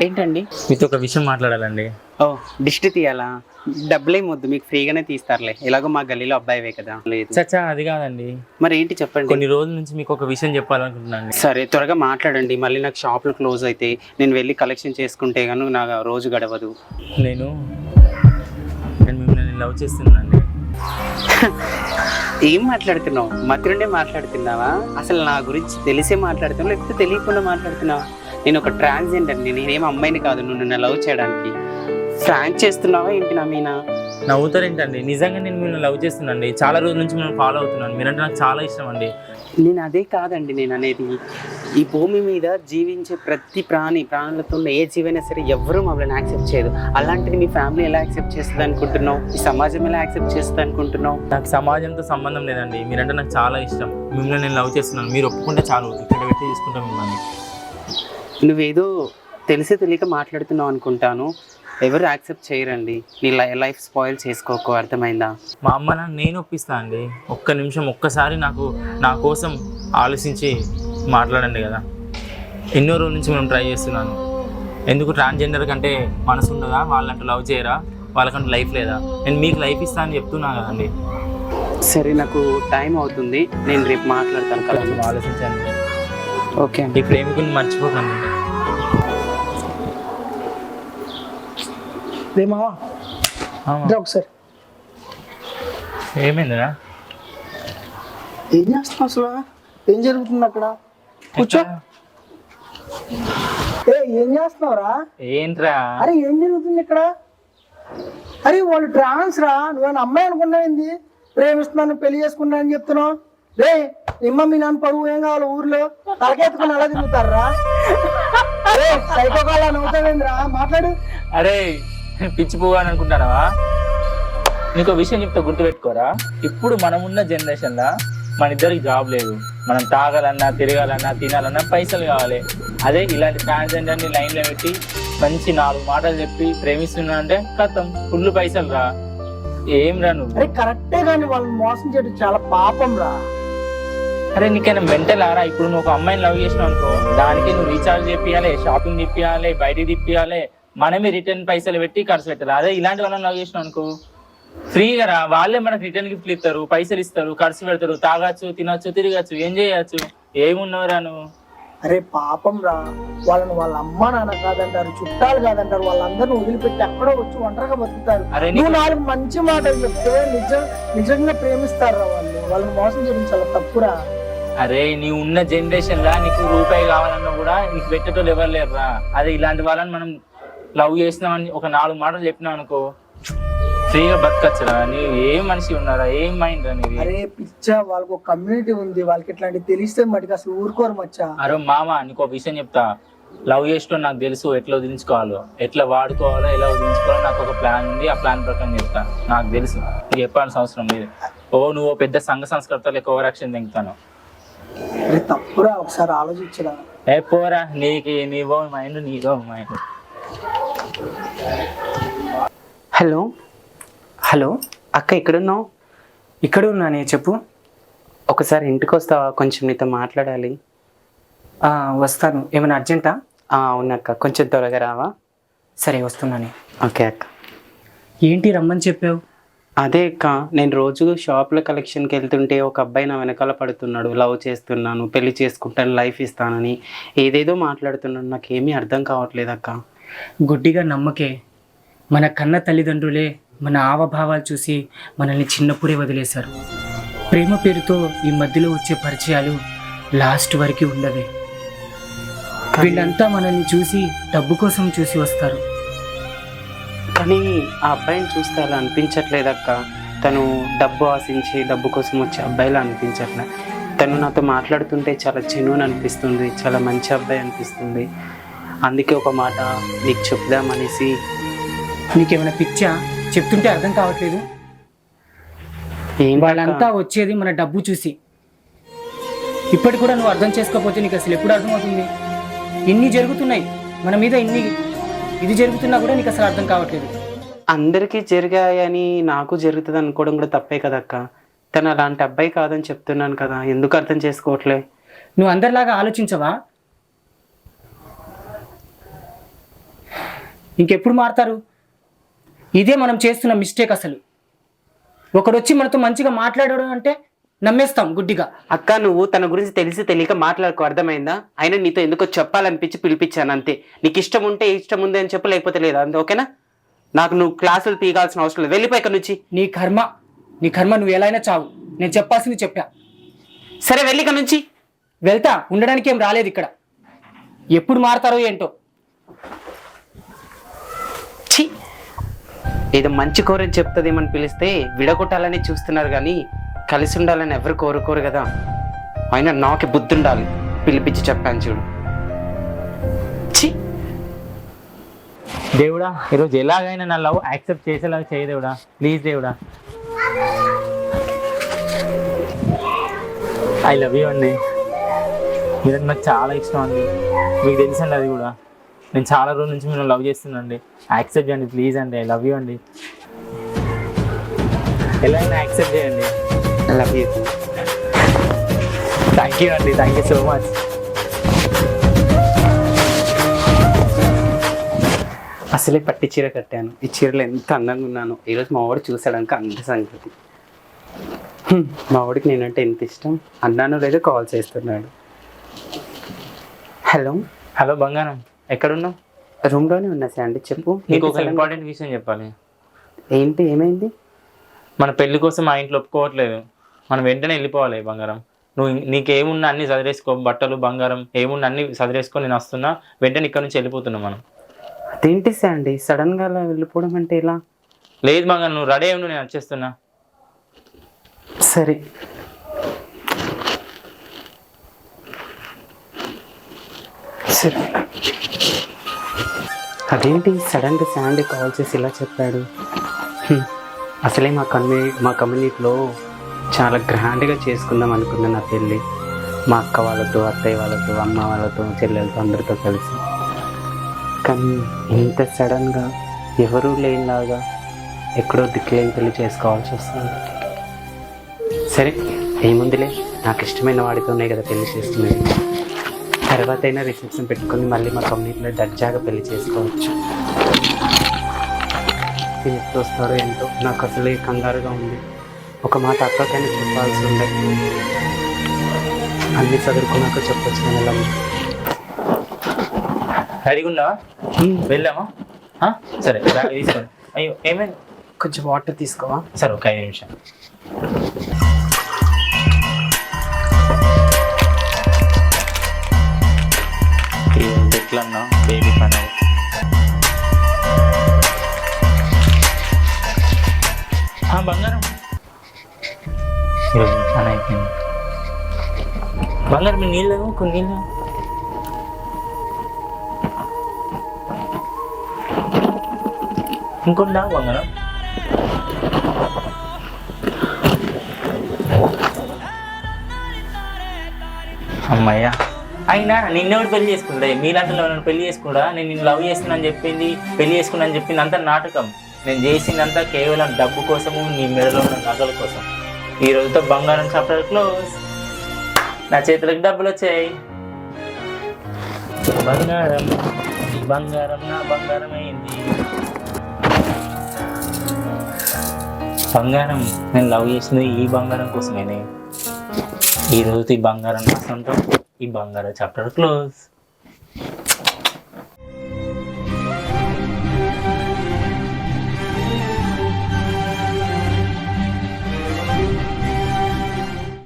ఏంటండి? మీతో ఒక విషయం మాట్లాడాలండి. ఓ దిష్టి తీయాలా? డబ్బులేం వద్దు మీకు ఫ్రీగానే తీస్తారులే. ఎలాగో మా గల్లీలో అబ్బాయివే కదా. లేదు. చచ్చా అది కాదండి. మరి ఏంటి చెప్పండి? కొన్ని రోజుల నుంచి మీకు ఒక విషయం చెప్పాలనుకుంటున్నాను సరే త్వరగా మాట్లాడండి. మళ్ళీ నాకు షాపులు క్లోజ్ అయితే నేను వెళ్ళి కలెక్షన్ చేసుకుంటే గాను నాకు రోజు గడవదు. నేను నేను మిమ్మల్ని లవ్ చేస్తున్నానండి. ఏం మాట్లాడుతున్నావు? మధ్యలోనే మాట్లాడుతున్నావా? అసలు నా గురించి తెలిసే మాట్లాడుతున్నావు? లేకపోతే తెలియకుండా మాట్లాడుతున్నావా? నేను ఒక ట్రాన్స్జెండర్ నేనేం అమ్మాయిని కాదు నువ్వు నన్ను లవ్ చేయడానికి. ఫ్రాంక్ చేస్తున్నావా ఏంటి నా మీనా నవ్వుతారేంటండి? నిజంగా నేను మిమ్మల్ని లవ్ చేస్తున్నానండి. చాలా రోజుల నుంచి మిమ్మల్ని ఫాలో అవుతున్నాను. మీరంటే నాకు చాలా ఇష్టం అండి. నేను అదే కాదండి నేను అనేది. ఈ భూమి మీద జీవించే ప్రతి ప్రాణి ప్రాణులతో ఉన్న ఏ జీవైనా సరే ఎవరు మమ్మల్ని యాక్సెప్ట్ చేయదు. అలాంటిది మీ ఫ్యామిలీ ఎలా యాక్సెప్ట్ చేస్తుంది అనుకుంటున్నావు? ఈ సమాజం ఎలా యాక్సెప్ట్ చేస్తుంది అనుకుంటున్నావు? నాకు సమాజంతో సంబంధం లేదండి. మీరంటే నాకు చాలా ఇష్టం. మిమ్మల్ని నేను లవ్ చేస్తున్నాను. మీరు ఒప్పుకుంటే చాలు. ఇక్కడ పెట్టి తీసుకుంటాం మిమ్మల్ని. నువ్వేదో తెలిసి తెలియక మాట్లాడుతున్నావు అనుకుంటాను. ఎవరు యాక్సెప్ట్ చేయరండి? నీ లైఫ్ స్పాయిల్ చేసుకోకు అర్థమైందా? మా అమ్మ నాన్న నేను ఒప్పిస్తా అండి. ఒక్క నిమిషం ఒక్కసారి నాకు నా కోసం ఆలోచించి మాట్లాడండి కదా. ఎన్నో రోజుల నుంచి మేము ట్రై చేస్తున్నాను. ఎందుకు ట్రాన్స్జెండర్ కంటే మనసు ఉండదా? వాళ్ళంటే లవ్ చేయరా? వాళ్ళకంటే లైఫ్ లేదా? నేను మీకు లైఫ్ ఇస్తా అని చెప్తున్నా కదండి సరే నాకు టైం అవుతుంది. నేను రేపు మాట్లాడతాను. కదా కొంచెం ఆలోచించండి. ఓకే అండి. ఈ ప్రేమికుని మర్చిపోకండి. రే మావా ఆమా. ఇట్రా ఒకసారి. ఏమైందిరా? ఏం చేస్తున్నావు అసలు? ఏం జరుగుతుంది అక్కడ? కూర్చో. ఏ ఏం చేస్తున్నావురా? ఏంట్రా? అరే ఏం జరుగుతుంది ఇక్కడ? అరే వాళ్ళు ట్రాన్స్ రా. నువ్వేనా అమ్మాయి అనుకున్నావేంది ప్రేమిస్తున్నాను పెళ్ళి చేసుకున్నా అని చెప్తున్నావు? రే నిమ్మ మీ నాన్న పరువు ఏం కావాలి ఊర్లో? తలకెత్తుకుని అలా తిరుగుతారా? సైకోకాల నవ్వుతావేంద్రా? మాట్లాడు. అరే పిచ్చి పోవాలని అనుకుంటానవా నీకు విషయం చెప్తా గుర్తుపెట్టుకోరా. ఇప్పుడు మనం ఉన్న జనరేషన్లో మన ఇద్దరికి జాబ్ లేదు. మనం తాగాలన్నా తిరగాలన్నా తినాలన్నా పైసలు కావాలి. అదే ఇలాంటి ట్రాన్స్జెండర్ని లైన్లో పెట్టి మంచి నాలుగు మాటలు చెప్పి ప్రేమిస్తున్నా అంటే కథం ఫుల్ పైసలు రా. ఏం రా నువ్వు? అరే కరెక్టే కానీ వాళ్ళని మోసం చేయడం చాలా పాపం రా. అరే నీకైనా మెంటల్ ఆరా? ఇప్పుడు నువ్వు ఒక అమ్మాయిని లవ్ చేసినావు అనుకో దానికి నువ్వు రీఛార్జ్ చేపియాలి షాపింగ్ తిప్పియాలి బయటికి తిప్పియాలి మనమే రిటర్న్ పైసలు పెట్టి ఖర్చు పెట్టాలి. అదే ఇలాంటి వాళ్ళని లవ్ చేసినావు అనుకో. ఫ్రీగా రా వాళ్ళే మనకు రిటర్న్ గిఫ్ట్లు ఇస్తారు పైసలు ఇస్తారు ఖర్చు పెడతారు తాగొచ్చు తినొచ్చు తిరగచ్చు ఏం చేయొచ్చు? ఏమున్నావురా నువ్వు? అరే పాపం రా. వాళ్ళని వాళ్ళ అమ్మ నాన్న కాదంటారు చుట్టాలు కాదంటారు వాళ్ళందరిని వదిలిపెట్టి ఎక్కడో వచ్చి ఒంటరిగా బతుకుతారు. అరే నువ్వు నాలుగు మంచి మాటలు చెప్తే నిజం నిజంగా ప్రేమిస్తారు రా వాళ్ళు? వాళ్ళని మోసం చేయడం చాలా తప్పురా. అరే నీ ఉన్న జనరేషన్ లా నీకు రూపాయి కావాలన్నా కూడా నీకు పెట్టేటోళ్ళు ఎవరు లేరురా. అదే ఇలాంటి వాళ్ళని మనం లవ్ చేసినామని ఒక నాలుగు మాటలు చెప్పినాం అనుకో ఫ్రీగా బతకచ్చురా? నీ ఏం మనిషి ఉన్నారా? ఏం మైండ్ రా నీది? అరే పిచ్చా వాళ్ళకి ఒక కమ్యూనిటీ ఉంది. వాళ్ళకి ఇట్లాంటి తెలిస్తే మటుకు అసలు ఊరుకోరు మచ్చా. అరే మామ నీకు ఒక విషయం చెప్తా. లవ్ చేసిన నాకు తెలుసు ఎట్లా వదిలించుకోవాలో. ఎట్లా వాడుకోవాలో ఎలా వదిలించుకోవాలో నాకు ఒక ప్లాన్ ఉంది. ఆ ప్లాన్ ప్రకారం చెప్తా. నాకు తెలుసు. నీకు చెప్పాల్సిన అవసరం లేదు. ఓ నువ్వు పెద్ద సంఘ సంస్కృతాలు ఎక్కువ దింగుతాను అరే తప్పురా ఒకసారి ఆలోచించరా? ఏ పోరా నీకు నీవో మైండ్ నీదో మైండ్. హలో? హలో? అక్క ఎక్కడున్నావు ఇక్కడ ఉన్నానే చెప్పు. ఒకసారి ఇంటికి వస్తావా? కొంచెం నీతో మాట్లాడాలి. వస్తాను. ఏమైనా అర్జెంటా? అవునక్క. కొంచెం త్వరగా రావా? సరే వస్తున్నానే ఓకే అక్క. ఏంటి రమ్మని చెప్పావు? అదే అక్క. నేను రోజు షాప్లో కలెక్షన్కి వెళ్తుంటే ఒక అబ్బాయి నా వెనకాల పడుతున్నాడు. లవ్ చేస్తున్నాను పెళ్ళి చేసుకుంటాను లైఫ్ ఇస్తానని ఏదేదో మాట్లాడుతున్నాడు. నాకు ఏమీ అర్థం కావట్లేదు అక్క గుడ్డిగా నమ్మకే మన కన్న తల్లిదండ్రులే మన ఆవభావాలు చూసి మనల్ని చిన్నప్పుడే వదిలేశారు. ప్రేమ పేరుతో ఈ మధ్యలో వచ్చే పరిచయాలు లాస్ట్ వరకు ఉండవే. వీళ్ళంతా మనల్ని చూసి డబ్బు కోసం చూసి వస్తారు. కానీ ఆ అబ్బాయిని చూస్తే అలా అనిపించట్లేదు అక్క తను డబ్బు ఆశించి డబ్బు కోసం వచ్చే అబ్బాయిలా అనిపించట్లే. తను నాతో మాట్లాడుతుంటే చాలా జెన్యున్ అనిపిస్తుంది చాలా మంచి అబ్బాయి అనిపిస్తుంది. అందుకే ఒక మాట నీకు చెప్దామనేసి నీకేమైనా పిచ్చా? చెప్తుంటే అర్థం కావట్లేదు. ఏం వాళ్ళంతా వచ్చేది మన డబ్బు చూసి. ఇప్పటి కూడా నువ్వు అర్థం చేసుకోకపోతే నీకు అసలు ఎప్పుడు అర్థమవుతుంది? ఇన్ని జరుగుతున్నాయి. మన మీద ఇన్ని ఇది జరుగుతున్నా కూడా నీకు అసలు అర్థం కావట్లేదు. అందరికీ జరిగాయని నాకు జరుగుతుంది అనుకోవడం కూడా తప్పే కదక్క తను అలాంటి అబ్బాయి కాదని చెప్తున్నాను కదా. ఎందుకు అర్థం చేసుకోవట్లే? నువ్వు అందరిలాగా ఆలోచించవా? ఇంకెప్పుడు మారతారు? ఇదే మనం చేస్తున్న మిస్టేక్ అసలు. ఒకడు వచ్చి మనతో మంచిగా మాట్లాడడం అంటే నమ్మేస్తాం గుడ్డిగా. అక్క నువ్వు తన గురించి తెలిసి తెలియక మాట్లాడుకో అర్థమైందా? అయినా నీతో ఎందుకో చెప్పాలనిపించి పిలిపించాను అంతే. నీకు ఇష్టం ఉంటే ఇష్టం ఉంది అని చెప్పు లేకపోతే లేదు అంతే ఓకేనా? నాకు నువ్వు క్లాసులు తీగాల్సిన అవసరం లేదు. వెళ్ళిపోయి ఇక్కడ నుంచి. నీ కర్మ నీ కర్మ నువ్వు ఎలా అయినా చావు. నేను చెప్పాల్సింది చెప్పా. సరే వెళ్ళి ఇక్కడ నుంచి. వెళ్తా ఉండడానికి ఏం రాలేదు ఇక్కడ. ఎప్పుడు మారతారో ఏంటో. ఏదో మంచి కోరని చెప్తుందేమని పిలిస్తే విడగొట్టాలని చూస్తున్నారు కానీ కలిసి ఉండాలని ఎవరు కోరుకోరు కదా. అయినా నాకు బుద్ధి ఉండాలి పిలిపించి చెప్పాను చూడు. దేవుడా ఈరోజు ఎలాగైనా నా లవ్ యాక్సెప్ట్ చేసేలాగా చేయ దేవుడా. ప్లీజ్ దేవుడా. ఐ లవ్ యూ అండి. మీరు నాకు చాలా ఇష్టం అండి. మీకు తెలుసండి అది కూడా. నేను చాలా రోజుల నుంచి మీరు లవ్ చేస్తున్నానండి. యాక్సెప్ట్ చేయండి ప్లీజ్ అండి. ఐ లవ్ యూ అండి. ఎలా అయినా యాక్సెప్ట్ చేయండి. Love you. థ్యాంక్ యూ అండి. థ్యాంక్ యూ సో మచ్ అసలే పట్టి చీర కట్టాను. ఈ చీరలో ఎంత అందంగా ఉన్నాను. ఈరోజు మా వాడు చూసాడనుక అంత సంగతి. మా వాడికి నేనంటే ఎంత ఇష్టం? అన్నాను లేదో కాల్ చేస్తున్నాడు. హలో? హలో బంగారం. ఎక్కడున్నావు? రూమ్లోనే ఉన్నా అండి చెప్పు. నీకు ఒక? ఇంపార్టెంట్ విషయం చెప్పాలి. ఏంటి ఏమైంది? మన పెళ్ళి కోసం మా ఇంట్లో ఒప్పుకోవట్లేదు. మనం వెంటనే వెళ్ళిపోవాలి బంగారం. నువ్వు నీకేమున్నా అన్ని చదివేసుకో బట్టలు బంగారం ఏమున్నా అన్ని చదివేసుకొని నేను వస్తున్నా వెంటనే ఇక్కడ నుంచి వెళ్ళిపోతున్నాం మనం. అదేంటి శాండీ సడన్గా అలా వెళ్ళిపోవడం అంటే ఎలా? లేదు బంగారం నువ్వు రెడీ అయ్యి ఉండు, నేను వచ్చేస్తున్నా. సరే. సరే అదేంటి సడన్గా శాండీ కాల్ చేసి ఇలా చెప్పాడు? అసలే మా కమ్యూ మా కమ్యూనిటీలో చాలా గ్రాండ్గా చేసుకుందాం అనుకున్నా నా పెళ్ళి. మా అక్క వాళ్ళతో అత్తయ్య వాళ్ళతో అమ్మ వాళ్ళతో చెల్లెలతో అందరితో కలిసి. కానీ ఇంత సడన్గా ఎవరూ లేనిలాగా ఎక్కడో దిక్కులేని పెళ్ళి చేసుకోవాల్సి వస్తుంది. సరే ఏముందిలే. నాకు ఇష్టమైన వాడితోనే కదా పెళ్ళి చేస్తున్నది తర్వాత అయినా రిసెప్షన్ పెట్టుకొని మళ్ళీ మా కమ్యూనిటీలో దర్జాగా పెళ్ళి చేసుకోవచ్చు. ఇది ఎప్పుడు వస్తారో ఏంటో నాకు అసలే కంగారుగా ఉంది. ఒక మాట అక్కకైనా చెప్పాల్సి ఉండే. అన్ని చదువుకున్నాక చెప్పొచ్చు నేను ఎలా. రెడీగా ఉన్నావా? వెళ్దామా? ఆ? సరే తీసుకోండి అయ్యో ఏమైంది? కొంచెం వాటర్ తీసుకోవా? సరే ఒక ఐదు నిమిషాలు. ఎట్లన్నా బేబీ పని. ఆ, బంగారం. పని అయిపోయింది. బంగారం మీ నీళ్ళు కొన్ని నీళ్ళు ఇంకొందా బంగారం. అమ్మయ్యా. అయినా నిన్నెవడు పెళ్ళి చేసుకుంటే మీలాంటి నన్ను పెళ్ళి చేసుకున్నా నేను నిన్ను లవ్ చేస్తున్నా అని చెప్పింది పెళ్ళి చేసుకున్నాను అని చెప్పింది అంతా నాటకం. నేను చేసిందంతా కేవలం డబ్బు కోసము నీ మెడలో ఉన్న నగల కోసం. ఈ రోజుతో బంగారం చాప్టర్ క్లోజ్. నా చేతులకు డబ్బులు వచ్చాయి. బంగారం బంగారం నా బంగారం అయింది బంగారం నేను లవ్ చేసింది ఈ బంగారం కోసమేనే. ఈ రోజు ఈ బంగారం నా సొంతం. ఈ బంగారం చాప్టర్ క్లోజ్